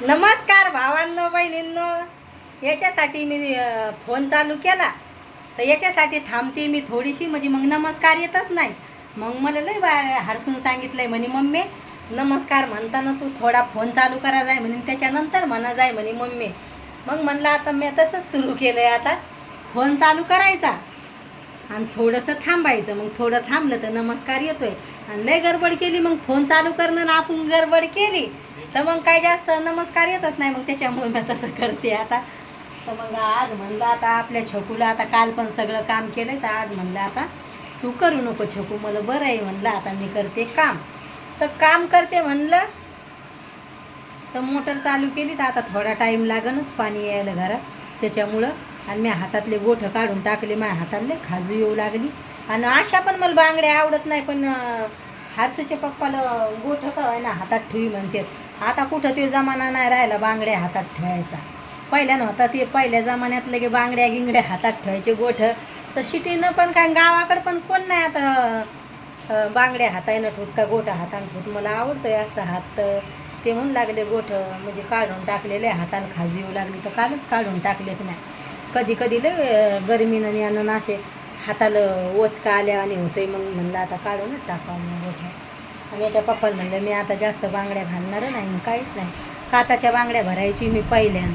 नमस्कार भावांनो बहिणींनो. याच्यासाठी मी फोन चालू केला. तर याच्यासाठी थांबते मी थोडीशी म्हणजे मग नमस्कार येतच नाही. मग मला लय बा हरसून सांगितलंय म्हणे मम्मी नमस्कार म्हणताना तू थोडा फोन चालू करा जाय म्हणे त्याच्यानंतर म्हणा जाय म्हणे मम्मी. मग म्हणलं आता मी तसंच सुरू केलं आहे आता. फोन चालू करायचा आणि थोडंसं थांबायचं. मग थोडं थांबलं तर नमस्कार येतोय. आणि लय गडबड केली मग फोन चालू करणं ना आपण गडबड केली. तर मग काय जास्त नमस्कार येतच नाही मग त्याच्यामुळे मी तसं करते आता. तर मग आज म्हणलं आता आपल्या छकूला आता काल पण सगळं काम केलं तर आज म्हणलं आता तू करू नको छकू मला बरं आहे म्हणलं आता मी करते काम. तर काम करते म्हणलं तर मोटर चालू केली तर आता थोडा टाईम लागणच पाणी यायला घरात. त्याच्यामुळं आणि मी हातातले गोठं काढून टाकले माझ्या हातातले खाजू येऊ लागली. आणि अशा पण मला बांगड्या आवडत नाही पण अं, पप्पाला गोठं का आहे ना हातात ठेवी म्हणते. आता कुठं ते जमाना नाही राहिला बांगड्या हातात ठेवायचा. पहिल्यानं होता ते पहिल्या जमान्यात लगे बांगड्या गिंगड्या हातात ठेवायचे गोठं. तर सिटीनं पण काय गावाकडं पण कोण नाही आता बांगड्या हातानं ठोत का गोठं हातानं ठेवत. मला आवडतंय असं हात. तर ते म्हणून लागले गोठं म्हणजे काढून टाकलेले हाताला खाजी येऊ लागली तर कालच काढून टाकलेत नाही कधी कधी लय गरमीनं गर्मीनं यानं असे हाताला ओचका आल्या आणि होते मग म्हणलं आता काढूनच टाकावं मग आणि याच्या पप्पाला म्हणलं मी आता जास्त बांगड्या घालणार नाही मग काहीच नाही. काचाच्या बांगड्या भरायची मी पहिल्यानं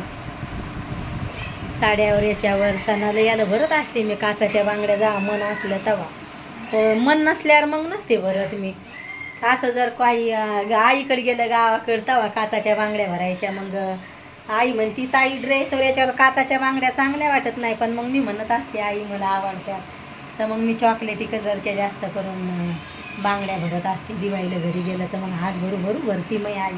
साड्यावर याच्यावर सणाला याला भरत असते मी काचाच्या बांगड्या जा मन असलं तवा. मन नसल्यावर मग नसते भरत मी. असं जर काही आईकडे गेलं गावाकडे तवा काचाच्या बांगड्या भरायच्या मग आई म्हणती ताई ड्रेसवर याच्यावर काचाच्या बांगड्या चांगल्या वाटत नाही पण मग मी म्हणत असते आई मला आवडतात तर मग मी चॉकलेटी कलरच्या जास्त करून बांगड्या भरत असते. दिवाळीला घरी गेलं तर मग हात भरू भरू भरती मग आई.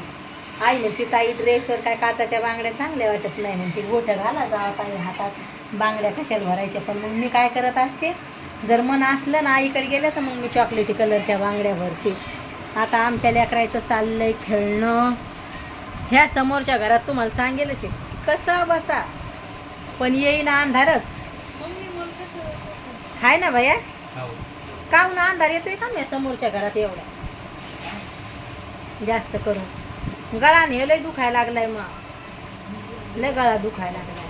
आई म्हणते ताई ड्रेसवर काय काचाच्या बांगड्या चांगल्या वाटत नाही. म्हणते गोठं घाला जावा ताई हातात. बांगड्या कशाला भरायच्या? पण मग मी काय करत असते जर मन असलं ना आईकडे गेलं तर मग मी चॉकलेटी कलरच्या बांगड्या भरते. आता आमच्या लेकरायचं चाललंय खेळणं. ह्या समोरच्या घरात तुम्हाला सांगेलच आहे कसं बसा. पण येईन अंधारच. हाय ना भैया? का ना अंधार येतोय का मी समोरच्या घरात एवढा? जास्त करून. गळा ने लय दुखायला लागलाय मग. लय गळा दुखायला लागलाय.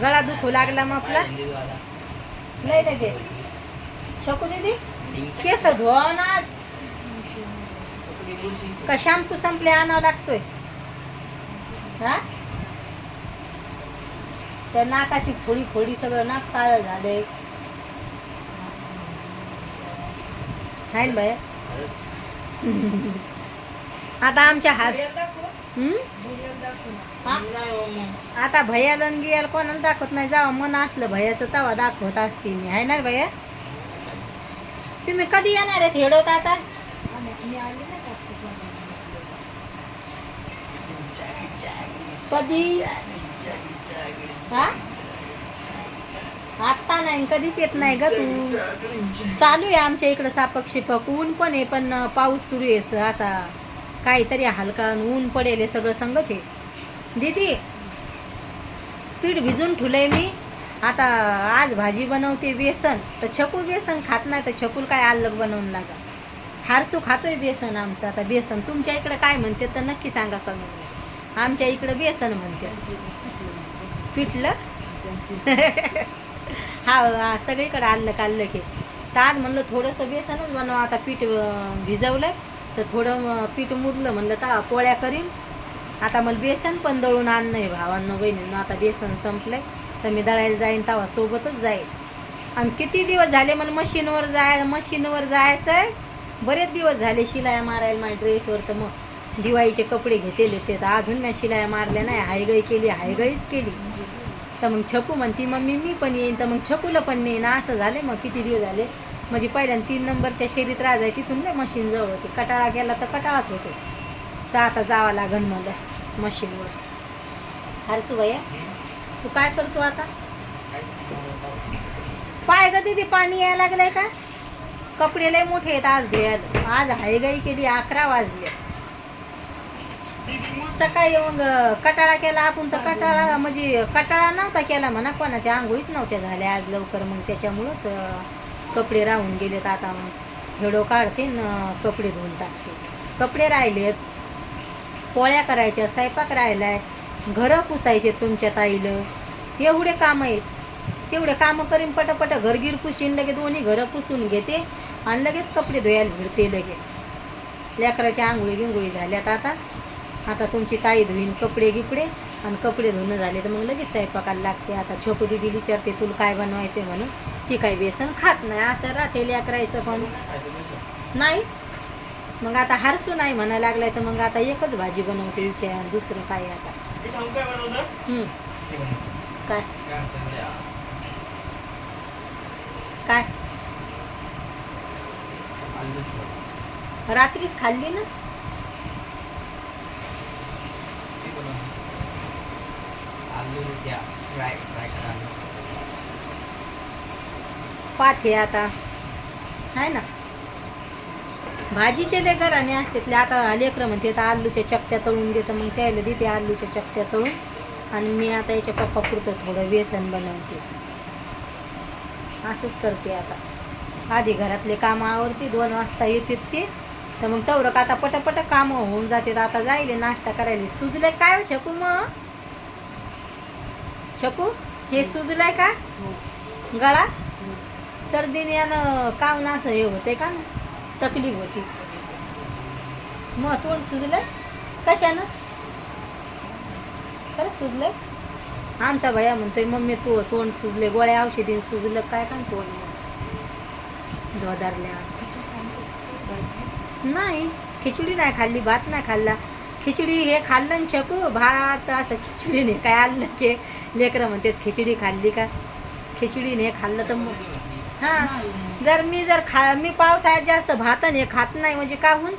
गळा दुखू लागला मग आपला? लय लगे छकू दीदी केस धुवा ना. का शॅम्पू संपले आणावं लागतोय? हा? त्या नाकाची फोडी फोडी सगळं नाक काळं झालंय. हाय ना बाया? आता आमच्या हात? आता भैयाला गियाला कोणाला दाखवत नाही. जावा मन असलं भैयाचं तवा दाखवत असते मी. आहे ना भैया तुम्ही कधी येणार आहेत? हेडवत आता? कधी? हा? आत्ता नाही कधीच येत नाही ग तू. चालू आहे आमच्या इकडं सापक शिपक ऊन पण आहे पण पाऊस सुरू आहे असा काहीतरी हलका ऊन पडेल सगळं संगच आहे. दीदी पीठ भिजून ठुलंय मी. आता आज भाजी बनवते बेसन. तर छकू बेसन खात नाही तर छकूल काय अलग बनवून लागा? हारसू खातोय बेसन आमचं. आता बेसन तुमच्या इकडं काय म्हणते तर नक्की सांगा कमी आमच्या इकडं बेसन म्हणते. पिठलं? हा सगळीकडं सगळीकडे आलं काढलं की. तर आज म्हणलं थोडंसं बेसनच बनवा. आता पीठ भिजवलं तर थोडं पीठ मुरलं म्हणलं तर पोळ्या करीन. आता मला बेसन पण दळून आणणं आहे भावांना बहिणींना. आता बेसन संपलंय. तर मी दळायला जाईन तेव्हा सोबतच जाईल आणि किती दिवस झाले मला मशीनवर जाय मशीनवर जायचं आहे बरेच दिवस झाले शिलाया मारायला माझ्या ड्रेसवर तर मग दिवाळीचे कपडे घेतलेले ते तर अजून मी शिलाया मारल्या नाही. हायगई केली हायगईच केली. तर मग छकू म्हणती मम्मी मी पण येईन. तर मग छकूला पण नेईन असं झाले मग किती दिवस झाले. म्हणजे पहिल्यांदा तीन नंबरच्या शेरीत राजाय तिथून ना मशीन जवळ कटाळा गेला तर कटाळाच होतो. तर आता जावं लागन मला मशीनवर अरे भैया तू काय करतो आता? पाय ग तिथे पाणी यायला लागलंय का? कपडे लय मोठे आहेत आज धुयाला आज हायगाई केली अकरा वाजले. सकाळी मग कटाळा केला आपण तर कटाळा म्हणजे कटाळा नव्हता केला म्हणा कोणाच्या आंघोळीच नव्हत्या झाल्या आज लवकर मग त्याच्यामुळंच कपडे राहून गेलेत आता मग. हेडो काढते न कपडे धुवून टाकते. कपडे राहिलेत पोळ्या करायच्या स्वयंपाक राहिलाय घरं पुसायचे तुमच्या ताईलं. एवढे कामं आहेत. तेवढे कामं करीन पटापट घरगीर पुशीन लगे दोन्ही घरं पुसून घेते आणि लगेच कपडे धुवायला भिडते लगे लेकराच्या आंघोळी गिंगोळी झाल्यात आता. आता तुमची ताई धुईन कपडे गिपडे आणि कपडे धुणं झाले तर मग लगेच स्वयंपाकाला लागते. आता छोकू दिदी विचारते तुला काय बनवायचे म्हणून. ती काही बेसन खात नाही. असं राहते लेकरायचं पण. नाही. मग आता हरसू नाही म्हणायला लागलाय तर मग आता एकच भाजी बनवते विचार दुसरं काय आता. काय? काय? रात्रीच खाल्ली ना? पाठे आता. आहे ना. भाजीचे ते घराने असतेतले आता लेकरं म्हणते आता आलूच्या चकत्या तळून देतं मग त्याला देते आलूच्या चकत्या तळून. आणि मी आता याच्या पप्पा पुरतं थोडं व्यसन बनवते. असंच करते आता. आधी घरातले कामं आवडते दोन वाजता येतात ते. तर मग तवरक का आता पटापट कामं होऊन जाते आता जायले नाश्ता करायला. सुजले काय हो छकू मग? छकू? हे सुजलाय का? गळा? सर्दीने यानं ना असं हे होते का? तकलीफ होती. मग तोंड सुजलंय? कशानं? खरं सुजलंय? आमचा भैया म्हणतोय मम्मी तू तोंड सुजले गोळ्या औषधी सुजलं काय का तोंड दोदारल्या नाही खिचडी नाही खाल्ली भात नाही खाल्ला. खिचडी हे खाल्लं न छकू भात असं खिचडीने काय आणलं की? लेकरं म्हणतात खिचडी खाल्ली का? खिचडीने खाल्लं तर मग हां जर मी जर खा मी पावसाळ्यात जास्त भात हे खात नाही म्हणजे काहून?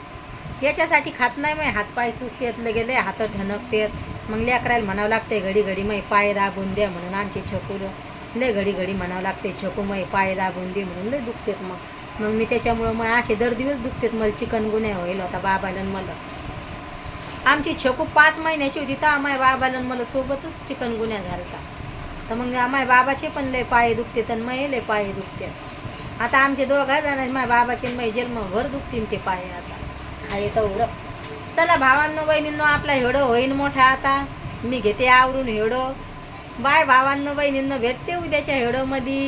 याच्यासाठी खात नाही मग हातपाय सुचतेत गेले हात ठणकतेत. मग लेकरायला म्हणावं लागते घडी घडी मग पाय दाबून द्या म्हणून आमचे छकूर लय घडी घडी म्हणावं लागते छकू मग पाय दाबून दे म्हणून लय दुखतेत मग. मग मी त्याच्यामुळं मग असे दर दिवस दुखतेत मला चिकन गुन्हे होईल होता बाबाला मला. आमची छकू पाच महिन्याची होती तर आम्हाला बाबाला मला सोबतच चिकन गुन्ह्या तर मग आम्हाला बाबाचे पण लय पाय दुखते तर मये लय पाय दुखते. आता आमचे दोघा जण माझ्या बाबाचे मै जन्मभर दुखतील ते पाय आता. आहे तेवढं. चला भावांनो बहिणींनो आपला हेडो होईन मोठा आता. मी घेते आवरून हेडो. बाय भावांनो बहिणींनो भेटते उद्याच्या हेडोमध्ये.